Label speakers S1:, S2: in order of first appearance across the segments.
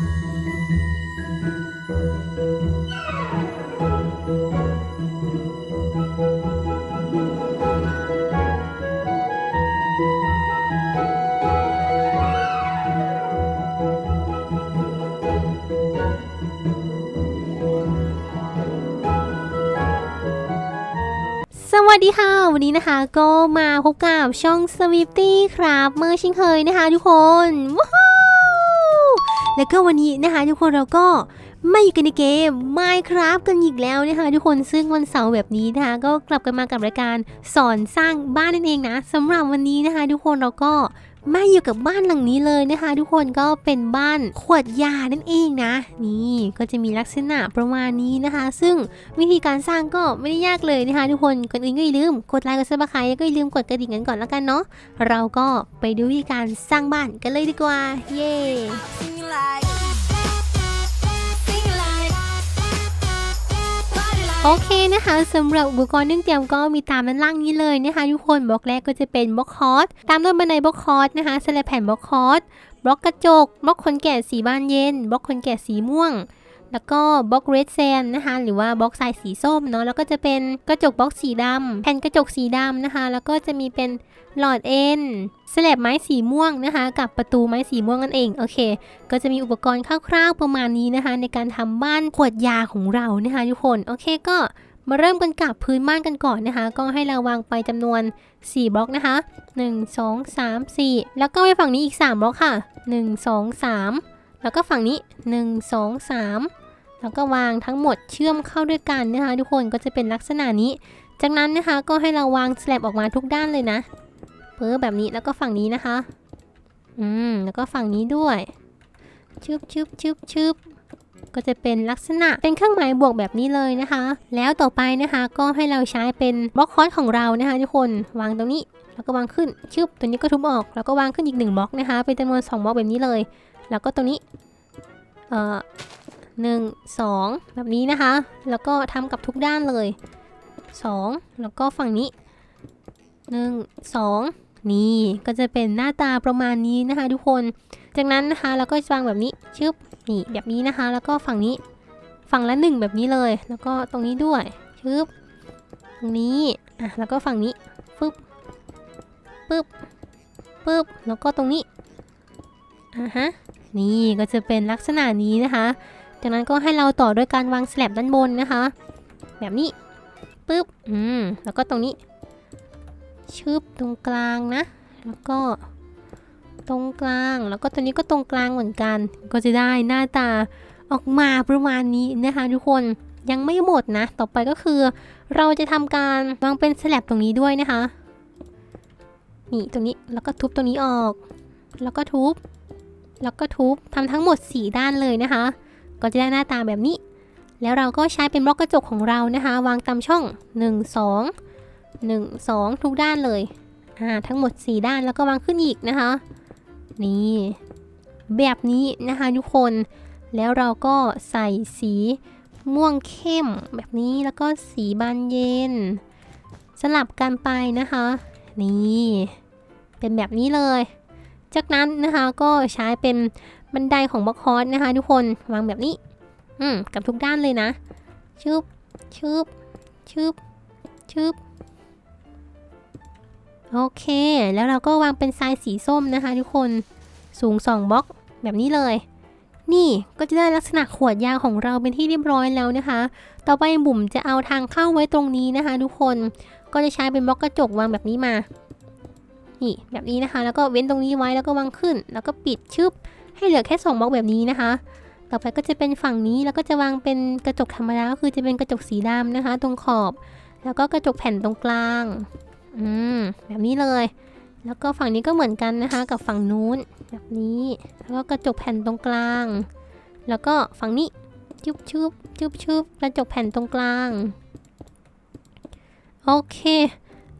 S1: สวัสดีค่ะ วันนี้นะคะก็มาพบกับช่อง s w i f t y ครับ เมื่อเช่นเคยนะคะทุกคนว้าว และก็วันนี้นะคะ ทุกคนเราก็ไม่อยู่กันในเกม Minecraft กันอีกแล้วนะคะ ทุกคนซึ่งวันเสาร์แบบนี้นะคะก็กลับกันมากับรายการสอนสร้างบ้านนั่นเองนะสำหรับวันนี้นะคะ ทุกคนเราก็ มาอยู่กับบ้านหลังนี้เลยนะคะ ทุกคนก็เป็นบ้านขวดยานั่นเองนะ นี่ก็จะมีลักษณะประมาณนี้นะคะ ซึ่งวิธีการสร้างก็ไม่ได้ยากเลยนะคะ ทุกคนก่อนอื่นก็อย่าลืมกดไลค์กดซับสไครต์แล้วก็อย่าลืมกดกระดิ่งกันก่อนแล้วกันเนาะเราก็ไปดูวิธีการสร้างบ้านกันเลยดีกว่า เย้ โอเคนะคะสำหรับอุปกรณ์นึ่งเตรียมก็มีตามด้านล่างนี้เลยนะคะทุกคนบล็อกแรกก็จะเป็นบล็อกคอร์สตามด้วยบันไดบล็อกคอร์สนะคะสลับแผ่นบล็อกคอร์สบล็อกกระจกบล็อกคนแก่สีบานเย็นบล็อกคนแก่สีม่วง แล้วก็บล็อกเรดแซนนะคะหรือว่าบล็อกทรายสีส้มเนาะแล้วก็จะเป็นกระจกบล็อกสีดำแผ่นกระจกสีดำนะคะ แล้วก็จะมีเป็นหลอดเอ็นสลับไม้สีม่วงนะคะ กับประตูไม้สีม่วงนั่นเองโอเค ก็จะมีอุปกรณ์คร่าวๆประมาณนี้นะคะ ในการทำบ้านขวดยาของเรานะคะทุกคนโอเคก็มาเริ่มกันกับพื้นบ้านกันก่อนนะคะ ก็ให้เราวางไปจำนวน 4 บล็อกนะคะ 1 2 3 4 แล้วก็ไปฝั่งนี้อีก 3 บล็อกค่ะ 1 2 3 แล้วก็ฝั่งนี้ 1 2 3 แล้วก็วางทั้งหมดเชื่อมเข้าด้วยกันนะคะ ทุกคนก็จะเป็นลักษณะนี้ จากนั้นนะคะก็ให้เราวางสแลบออกมาทุกด้านเลยนะเพิ่แบบนี้แล้วก็ฝั่งนี้นะคะ อืมแล้วก็ฝั่งนี้ด้วยชึบชึบชึบชึบก็จะเป็นลักษณะเป็นเครื่องหมายบวกแบบนี้เลยนะคะ แล้วต่อไปนะคะก็ให้เราใช้เป็นบล็อกคอร์สของเรานะคะ ทุกคนวางตรงนี้แล้วก็วางขึ้นชึบตัวนี้ก็ทุบออก แล้วก็วางขึ้นอีกหนึ่งบล็อกนะคะเป็นจำนวนสองบล็อกแบบนี้เลย แล้วก็ตรงนี้เอ่อ หนึ่งสองแบบนี้นะคะ แล้วก็ทำกับทุกด้านเลยสองแล้วก็ฝั่งนี้หนึ่งสองนี่ก็จะเป็นหน้าตาประมาณนี้นะคะ ทุกคน จากนั้นนะคะเราก็วางแบบนี้ชึบนี่แบบนี้นะคะ แล้วก็ฝั่งนี้ฝั่งละหนึ่งแบบนี้เลย แล้วก็ตรงนี้ด้วยชึบตรงนี้อะแล้วก็ฝั่งนี้ปึ๊บปึ๊บปึ๊บแล้วก็ตรงนี้อะฮะนี่ก็จะเป็นลักษณะนี้นะคะ จากนั้นก็ให้เราต่อด้วยการวางสลบด้านบนนะคะ แบบนี้ปึ๊บอืมแล้วก็ตรงนี้ชึบตรงกลางนะ แล้วก็ตรงกลางแล้วก็ตัวนี้ก็ตรงกลางเหมือนกัน ก็จะได้หน้าตาออกมาประมาณนี้นะคะทุกคนยังไม่หมดนะ ต่อไปก็คือ เราจะทำการวางเป็นสลับตรงนี้ด้วยนะคะ นี่ตรงนี้แล้วก็ทุบตรงนี้ออก แล้วก็ทุบ แล้วก็ทุบทำทั้งหมด 4 ด้านเลยนะคะ ก็จะได้หน้าตาแบบนี้ แล้วเราก็ใช้เป็นบล็อกกระจกของเรานะคะ วางตามช่อง 1 2 1 2 ทุกด้านเลยอ่าทั้งหมด 4 ด้านแล้วก็วางขึ้นอีกนะคะ นี่แบบนี้นะคะทุกคนแล้วเราก็ใส่สีม่วงเข้มแบบนี้แล้วก็สีบานเย็น สลับกันไปนะคะ นี่ เป็นแบบนี้เลย จากนั้นนะคะก็ใช้เป็น บันไดของบล็อกคอร์สนะคะ ทุกคนวางแบบนี้ อืมกับทุกด้านเลยนะชึบชึบชึบชึบโอเค แล้วเราก็วางเป็นทรายสีส้มนะคะ ทุกคนสูง 2บล็อกแบบนี้เลย นี่ก็จะได้ลักษณะขวดยาของเราเป็นที่เรียบร้อยแล้วนะคะ ต่อไปบุ๋มจะเอาทางเข้าไว้ตรงนี้นะคะ ทุกคนก็จะใช้เป็นบล็อกกระจกวางแบบนี้มานี่แบบนี้นะคะ แล้วก็เว้นตรงนี้ไว้แล้วก็วางขึ้น แล้วก็ปิดชึบ ให้เหลือแค่2บล็อกแบบนี้นะคะ ต่อไปก็จะเป็นฝั่งนี้แล้วก็จะวางเป็นกระจกธรรมดาก็คือจะเป็นกระจกสีดำนะคะ ตรงขอบ แล้วก็กระจกแผ่นตรงกลางอืมแบบนี้เลย แล้วก็ฝั่งนี้ก็เหมือนกันนะคะ กับฝั่งนู้นแบบนี้ แล้วก็กระจกแผ่นตรงกลาง แล้วก็ฝั่งนี้ชุบชุบชุบชุบกระจกแผ่นตรงกลาง โอเค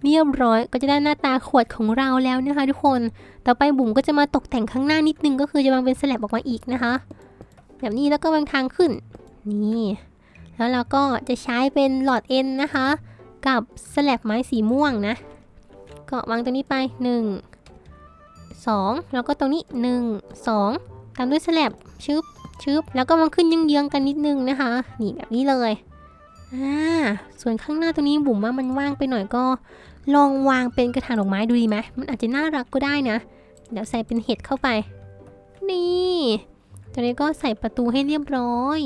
S1: เรียบร้อยก็จะได้หน้าตาขวดของเราแล้วนะคะทุกคน ต่อไปบุ๋มก็จะมาตกแต่งข้างหน้านิดนึงก็คือจะวางเป็นสแลบออกมาอีกนะคะ แบบนี้แล้วก็วางทางขึ้น นี่ แล้วเราก็จะใช้เป็นหลอดเอ็นนะคะ กับสแลบไม้สีม่วงนะ ก็วางตรงนี้ไป 1 2 แล้วก็ตรงนี้ 1 2 ตามด้วยสแลบชึบชึบแล้วก็มางขึ้นเยื้องๆกันนิดนึงนะคะ นี่แบบนี้เลยอ่าส่วนข้างหน้าตรงนี้บุ๋มว่ามันว่างไปหน่อยก็ ลองวางเป็นกระถางดอกไม้ดูดีไหมมันอาจจะน่ารักก็ได้นะ เดี๋ยวใส่เป็นเห็ดเข้าไป นี่ตอนนี้ก็ใส่ประตูให้เรียบร้อย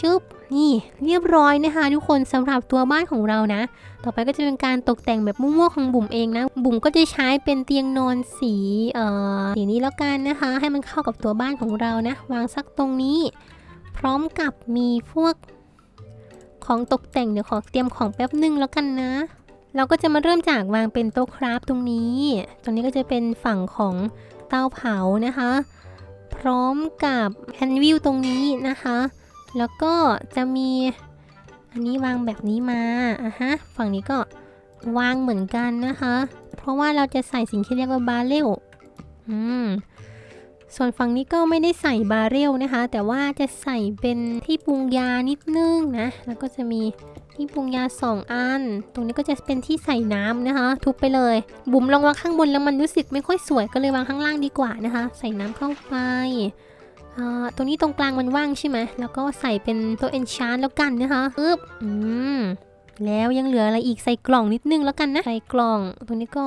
S1: ชึบนี่เรียบร้อยนะคะทุกคนสำหรับตัวบ้านของเรานะ ต่อไปก็จะเป็นการตกแต่งแบบมั่วๆของบุ๋มเองนะ บุ๋มก็จะใช้เป็นเตียงนอนสีเอ่อสีนี้แล้วกันนะคะ ให้มันเข้ากับตัวบ้านของเรานะ วางสักตรงนี้ พร้อมกับมีพวก ของตกแต่งเดี๋ยวขอเตรียมของแป๊บหนึ่งแล้วกันนะ เราก็จะมาเริ่มจากวางเป็นโต๊ะคราฟตรงนี้ ตรงนี้ก็จะเป็นฝั่งของเตาเผานะคะ พร้อมกับแฮนด์วิวตรงนี้นะคะ แล้วก็จะมีอันนี้วางแบบนี้มาอะฮะฝั่งนี้ก็วางเหมือนกันนะคะ เพราะว่าเราจะใส่สิ่งที่เรียกว่าบาเรลอืม ส่วนฝั่งนี้ก็ไม่ได้ใส่บาเรลนะคะ แต่ว่าจะใส่เป็นที่ปรุงยานิดนึงนะ แล้วก็จะมีที่ปรุงยาสองอัน ตรงนี้ก็จะเป็นที่ใส่น้ำนะคะ ทุบไปเลย บุ๋มลองวางข้างบนแล้วมันรู้สึกไม่ค่อยสวยก็เลยวางข้างล่างดีกว่านะคะ ใส่น้ำเข้าไปอ่าตรงนี้ตรงกลางมันว่างใช่ไหม แล้วก็ใส่เป็นตัว enchant แล้วกันนะคะปึ๊บอืมแล้วยังเหลืออะไรอีกใส่กล่องนิดนึงแล้วกันนะ ใส่กล่อง ตรงนี้ก็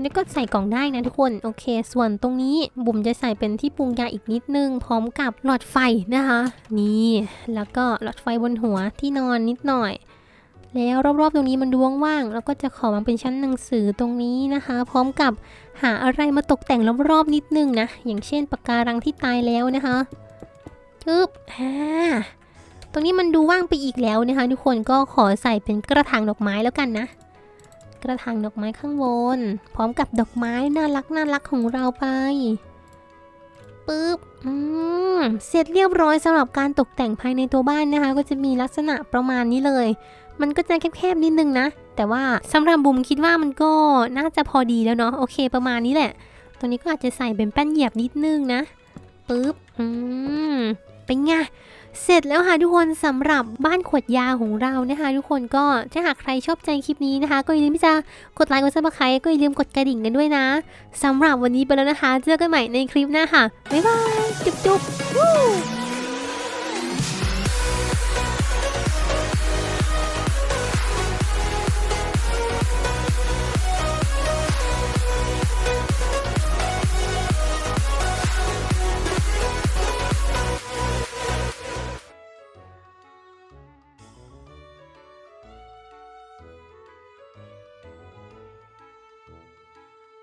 S1: อันนี้ก็ใส่กล่องได้นะทุกคน โอเค ส่วนตรงนี้บุ๋มจะใส่เป็นที่ปรุงยาอีกนิดนึง พร้อมกับหลอดไฟนะคะ นี่ แล้วก็หลอดไฟบนหัวที่นอนนิดหน่อย แล้วรอบๆตรงนี้มันดูว่างๆแล้วก็จะขอวางเป็นชั้นหนังสือตรงนี้นะคะ พร้อมกับหาอะไรมาตกแต่งรอบๆนิดนึงนะ อย่างเช่นปากการังที่ตายแล้วนะคะทึบอ่าตรงนี้มันดูว่างไปอีกแล้วนะคะ ทุกคนก็ขอใส่เป็นกระถางดอกไม้แล้วกันนะ กระถางดอกไม้ข้างบน พร้อมกับดอกไม้น่ารักน่ารักของเราไปปึ๊บอืมเสร็จเรียบร้อยสำหรับการตกแต่งภายในตัวบ้านนะคะ ก็จะมีลักษณะประมาณนี้เลย มันก็จะแคบๆนิดนึงนะ แต่ว่าสำหรับบุมคิดว่ามันก็น่าจะพอดีแล้วเนาะโอเคประมาณนี้แหละตัวนี้ก็อาจจะใส่เป็นแป้นเหยียบนิดนึงนะปึ๊บอืมเป็นไง เสร็จแล้วค่ะทุกคนสำหรับบ้านขวดยาของเรานะคะ ทุกคนก็ถ้าหากใครชอบใจคลิปนี้นะคะ ก็อย่าลืมที่จะกดไลค์กดซับสไครต์ก็อย่าลืมกดกระดิ่งกันด้วยนะสำหรับวันนี้ไปแล้วนะคะ เจอกันใหม่ในคลิปหน้าค่ะบ๊ายบายจุ๊บจุ๊บ